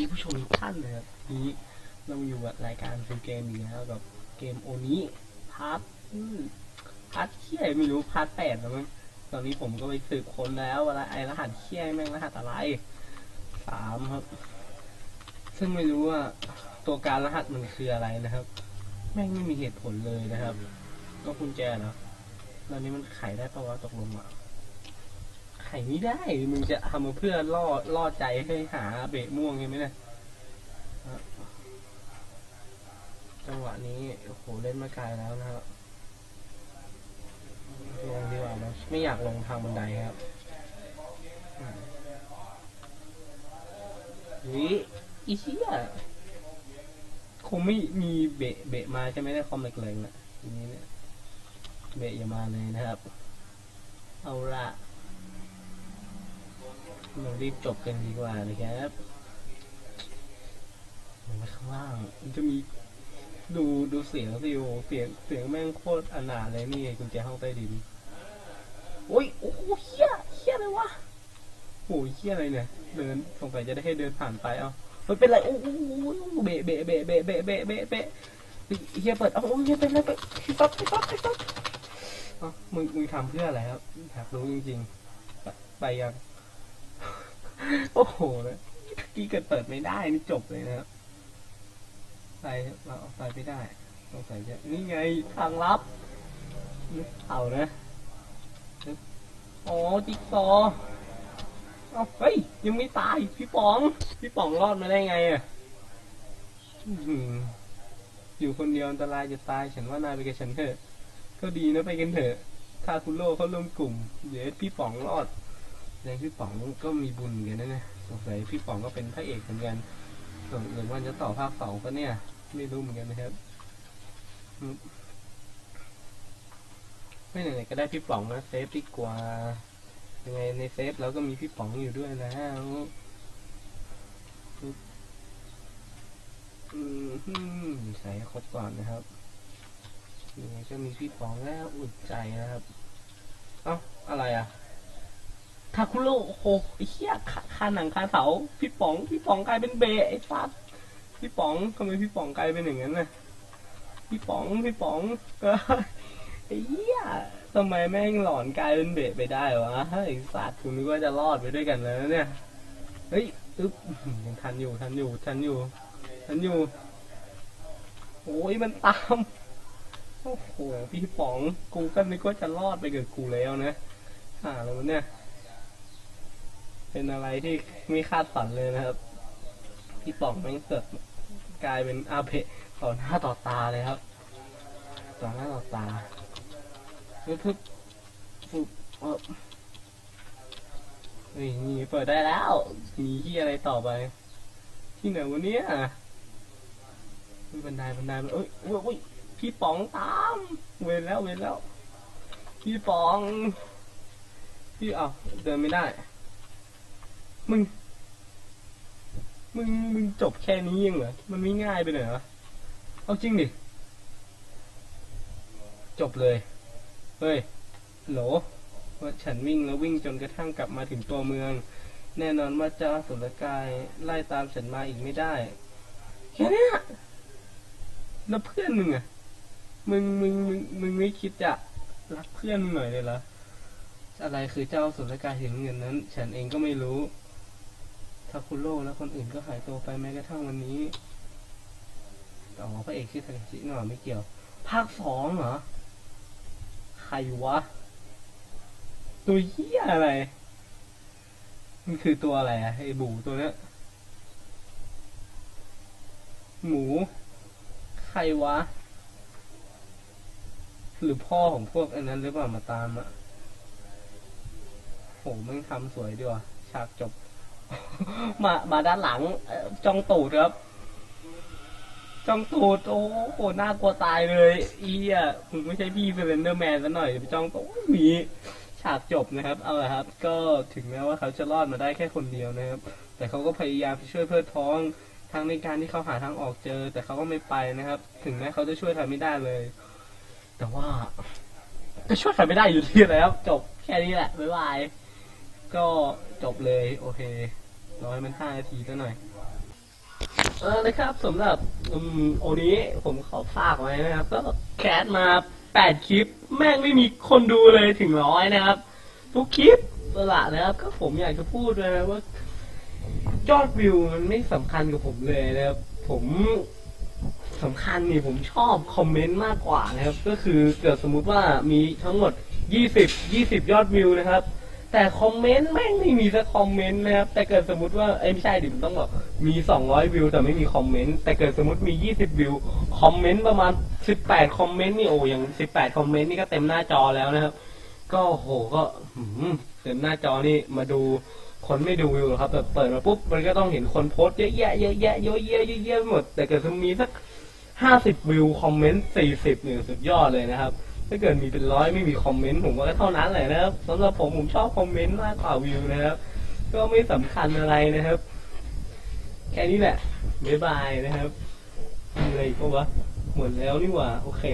ดีผู้ชมทุกท่านนะครับนี้เราอยู่กับรายการฟิลเกมอีกแล้วกับเกมโอนี้พาร์ทพาร์ทเที่ยไม่รู้พาร์ทแปดแล้วมั้งตอนนี้ผมก็ไปสืบค้นแล้วว่าไอรหัสเที่ยแม่งรหัสอะไรสามครับ ซึ่งไม่รู้ว่าตัวการรหัสมันคืออะไรนะครับ แม่งไม่มีเหตุผลเลยนะครับ ก็กุญแจเหรอตอนนี้มันไขได้ปะวะตกลงอะ ไขไม่ได้ มึงจะทำมาเพื่อล่อล่อใจให้หาเบะม่วงใช่ไหมเนี่ยฮะจังหวะนี้โอ้โหเล่นมาไกลแล้วนะครับลงดีกว่านะไม่อยากลงทางบันไดครับอืมวิอีเชี่ยคงไม่มีเบะเบะมาใช่ไหมในคอมเหล็กๆน่ะทีนี้เนี่ยเบะอย่ามาเลยนะครับ เอาละ เรารีบจบกันดีกว่านะครับลงไปข้างล่างมันจะมีดูดูเสียงสิโอเสียงเสียงแม่งโคตรอนาถเลยนี่ไงกุญแจห้องใต้ดินโอ้ยโอ้โหเฮี้ยเฮี้ยอะไรวะโอ้ยเฮี้ยอะไรเนี่ย เดินสงสัยจะได้ให้เดินผ่านไปเอามันเป็นไรโอ้โหเบะเบะเบะเบะเบะเบะเบะเบะเฮียเปิดเอาเฮียเป็นไรไปพี่ป๊อปพี่ป๊อปพี่ป๊อปเอ้ามึงมึงทำเพื่ออะไรครับอยากรู้จริงๆ ไปไปยัง โอ้โหเลยกี้เกิดเปิดไม่ได้นี่จบเลยนะครับไปเราเอาไปไม่ได้สงสัยจะนี่ไงทางลับนึกเอานะอ๋อจิ๊กซอว์เอาเฮ้ยยังไม่ตายพี่ป๋อง พี่ป๋องรอดมาได้ไงอะอยู่คนเดียวอันตรายจะตายฉันว่านายไปกับฉันเถอะ ก็ดีนะไปกันเถอะคาคุณโร่เขาร่วมกลุ่มเดี๋ยวพี่ป๋องรอด แรงพี่ป๋องก็มีบุญเหมือนกันนะเนี่ยสงสัยพี่ป๋องก็เป็นพระเอกเหมือนกันส่วนหรือว่าจะต่อภาคสองก็เนี่ย ไม่รู้เหมือนกันนะครับไม่ไหนๆก็ได้พี่ป๋องนะเซฟดีกว่ายังไงในเซฟเราก็มีพี่ป๋องอยู่ด้วยแล้วอืมใส่ครบก่อนนะครับยังไงก็มีพี่ป๋องแล้วอุ่นใจนะครับ เอ้าอะไรอะ ทาคุโร่โอ้โหไอ้เหี้ยคาหนังคาเสาพี่ป๋องพี่ป๋องกลายเป็นเบะไอ้สัสพี่ป๋องทำไมพี่ป๋องกลายเป็นอย่างนั้นน่ะพี่ป๋องพี่ป๋องก็ไอ้เหี้ยทำไมแม่งหลอนกลายเป็นเบะไปได้วะไอ้สัสคุณนึกว่าจะรอดไปด้วยกันแล้วเนี่ยเฮ้ยอึ๊บยังทันอยู่ทันอยู่ทันอยู่ทันอยู่โอ้ยมันตามโอ้โหพี่ป๋องกูก็นึกว่าจะรอดไปกับกูแล้วนะหาแล้วเนี่ย เป็นอะไรที่ไม่คาดฝันเลยนะครับ พี่ป๋องแม่งเสือกลายเป็นอาเพะต่อหน้าต่อตาเลยครับ ต่อหน้าต่อตาปึ๊บปึ๊บปึ๊บเออเฮ้ยนี่เปิดได้แล้วมีที่อะไรต่อไป ที่ไหนวะเนี่ยอุ๊ยบันไดบันไดเอ้ยเอ้ยพี่ป๋องตาม เวนแล้วเวนแล้ว พี่ป๋อง พี่เอาเดินไม่ได้ มึง มึง มึงจบแค่นี้ยังเหรอ มันไม่ง่ายไปหน่อยวะเอาจริงดิ จบเลย เฮ้ยโหลว่าฉันวิ่งแล้ววิ่งจนกระทั่งกลับมาถึงตัวเมือง แน่นอนว่าเจ้าสุรกายไล่ตามฉันมาอีกไม่ได้ แค่เนี้ยแล้วเพื่อนมึงอะมึงมึงมึงมึงไม่คิดจะรักเพื่อนมึงหน่อยเลยเหรออะไรคือเจ้าสุรกายถึงเงินนั้น ฉันเองก็ไม่รู้ ทาคุโร่และคนอื่นก็หายตัวไปแม้กระทั่งวันนี้อ๋อพระเอกชื่อทาเคชิหน่อไม่เกี่ยว ภาคสองเหรอ ใครวะ ตัวเหี้ยอะไร มันคือตัวอะไรอะไอ้บูตัวเนี้ยหมู ใครวะ หรือพ่อของพวกอ้นั้นหรือเปล่ามาตามอะโหม่งทำสวยดีว่ะฉากจบ มามาด้านหลังจ้องตูดครับจ้องตูดโอ้โหน่ากลัวตายเลยอีอะมึงไม่ใช่พี่เซเลนเดอร์แมนซะหน่อยไปจ้องตูดมีฉากจบนะครับ เอาละครับ ก็ถึงแม้ว่าเขาจะรอดมาได้แค่คนเดียวนะครับ แต่เขาก็พยายามช่วยเพื่อท้องทั้งในการที่เขาหาทางออกเจอ แต่เขาก็ไม่ไปนะครับ ถึงแม้เขาจะช่วยทำไม่ได้เลย แต่ว่าก็ช่วยทำไม่ได้อยู่ที่แล้วจบแค่นี้แหละบ๊ายบาย ก็จบเลยโอเครอให้มันห้านาทีซะหน่อยเออนะครับสำหรับอืมโอนี้ผมขอฝากไว้นะครับ ก็แคสมาแปดคลิป แม่งไม่มีคนดูเลยถึงร้อยนะครับ ทุกคลิปสละนะครับ ก็ผมอยากจะพูดเลยนะว่ายอดวิวมันไม่สำคัญกับผมเลยนะครับ ผมสำคัญนี่ผมชอบคอมเมนต์มากกว่านะครับ ก็คือเกิดสมมุติว่ามีทั้งหมด 20 20 ยอดวิวนะครับ แต่คอมเมนต์แม่งไม่มีสักคอมเมนต์นะครับ แต่เกิดสมมติว่าเอ้ยไม่ใช่ดิมันต้องบอกมี200วิวแต่ไม่มีคอมเมนต์แต่เกิดสมมติมี20วิวคอมเมนต์ประมาณ18คอมเมนต์นี่โอ้อย่าง18คอมเมนต์นี่ก็เต็มหน้าจอแล้วนะครับ ก็โหก็หืมเต็มหน้าจอนี่มาดูคนไม่ดูวิวหรอกครับแบบเปิดมาปุ๊บมันก็ต้องเห็นคนโพสต์เยอะแยะเยอะแยะเยอะแยะเยอะแยะหมด แต่เกิดสมมติมีสัก50วิวคอมเมนต์40เนี่ยสุดยอดเลยนะครับ ถ้าเกิดมีเป็นร้อยไม่มีคอมเมนต์ผมว่าก็เท่านั้นแหละนะครับสำหรับผมผมชอบคอมเมนต์มากกว่าวิวนะครับ ก็ไม่สำคัญอะไรนะครับ แค่นี้แหละบ๊ายบายนะครับมีอะไรอีกปะวะหมดแล้วนี่หว่า โอเค